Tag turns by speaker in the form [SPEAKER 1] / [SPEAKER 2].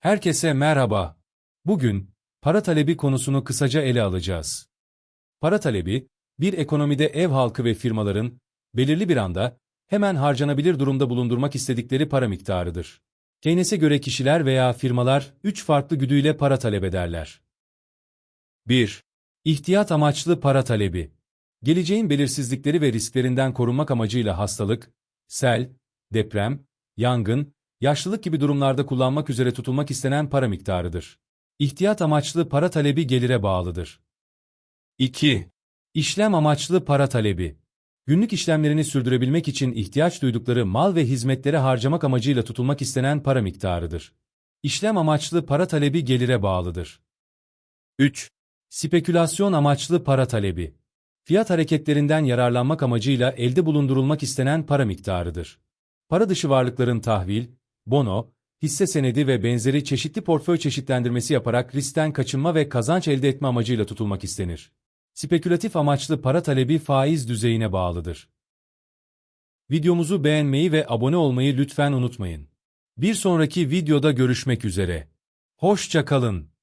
[SPEAKER 1] Herkese merhaba. Bugün, para talebi konusunu kısaca ele alacağız. Para talebi, bir ekonomide ev halkı ve firmaların, belirli bir anda, hemen harcanabilir durumda bulundurmak istedikleri para miktarıdır. Keynes'e göre kişiler veya firmalar, üç farklı güdüyle para talep ederler. 1. İhtiyat amaçlı para talebi. Geleceğin belirsizlikleri ve risklerinden korunmak amacıyla hastalık, sel, deprem, yangın, yaşlılık gibi durumlarda kullanmak üzere tutulmak istenen para miktarıdır. İhtiyat amaçlı para talebi gelire bağlıdır. 2. İşlem amaçlı para talebi. Günlük işlemlerini sürdürebilmek için ihtiyaç duydukları mal ve hizmetleri harcamak amacıyla tutulmak istenen para miktarıdır. İşlem amaçlı para talebi gelire bağlıdır. 3. Spekülasyon amaçlı para talebi. Fiyat hareketlerinden yararlanmak amacıyla elde bulundurulmak istenen para miktarıdır. Para dışı varlıkların tahvil, bono, hisse senedi ve benzeri çeşitli portföy çeşitlendirmesi yaparak riskten kaçınma ve kazanç elde etme amacıyla tutulmak istenir. Spekülatif amaçlı para talebi faiz düzeyine bağlıdır. Videomuzu beğenmeyi ve abone olmayı lütfen unutmayın. Bir sonraki videoda görüşmek üzere. Hoşça kalın.